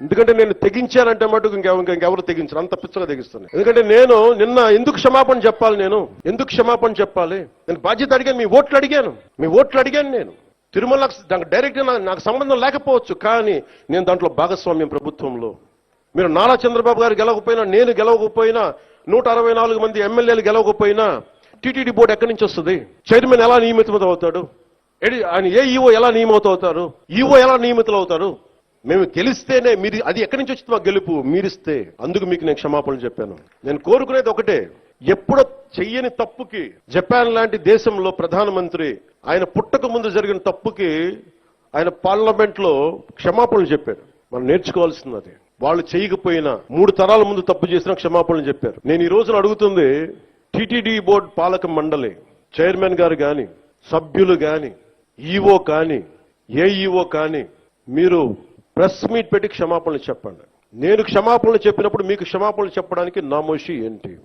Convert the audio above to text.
ఎందుకంటే నేను తెగించానంటే మటుకు ఇంకెవ- ఇంకెవరు తెగించరు. అంత పిచ్చగా తెగిస్తాను ఎందుకంటే నేను నిన్న ఎందుకు క్షమాపణ చెప్పాలి నేను? ఎందుకు క్షమాపణ చెప్పాలి? నేను బాధ్యత అడిగాను మీ ఓట్లు అడిగాను. మీ ఓట్లు అడిగాను నేను. తిరుమలకు దానికి డైరెక్ట్ నాకు సంబంధం లేకపోవచ్చు కానీ నేను దాంట్లో భాగస్వామ్యం ప్రభుత్వంలో. మీరు నారా చంద్రబాబు గారు గెలవకపోయినా నేను గెలవకపోయినా నూట అరవై నాలుగు మంది ఎమ్మెల్యేలు గెలవకపోయినా టీటీడీ బోర్డు ఎక్కడి నుంచి వస్తుంది? చైర్మన్ ఎలా నియమితం అవుతాడు ఎడి- ఆయన ఏ ఈఓ ఎలా నియమితం అవుతారు ఈఓ ఎలా నియమితులు అవుతారు మేము గెలిస్తేనే మీరు అది ఎక్కడి నుంచి వచ్చింది మా గెలుపు మీరిస్తే. అందుకు మీకు నేను క్షమాపణలు చెప్పాను. నేను కోరుకునేది ఒకటే ఎప్పుడో చెయ్యని తప్పుకి జపాన్ లాంటి దేశంలో ప్రధానమంత్రి ఆయన పుట్టక ముందు జరిగిన తప్పుకి ఆయన పార్లమెంట్లో క్షమాపణలు చెప్పారు. మనం నేర్చుకోవాల్సింది అది. వాళ్ళు చేయకపోయినా మూడు తరాల ముందు తప్పు చేసిన క్షమాపణలు చెప్పారు. నేను ఈ రోజున అడుగుతుంది టిటిడి బోర్డు పాలక మండలి చైర్మన్ గారు కానీ సభ్యులు కానీ ఈఓ కానీ ఏఈఓ కానీ మీరు ప్రెస్ మీట్ పెట్టి క్షమాపణలు చెప్పండి. నేను క్షమాపణలు చెప్పినప్పుడు మీకు క్షమాపణలు చెప్పడానికి నామోషి ఏంటి?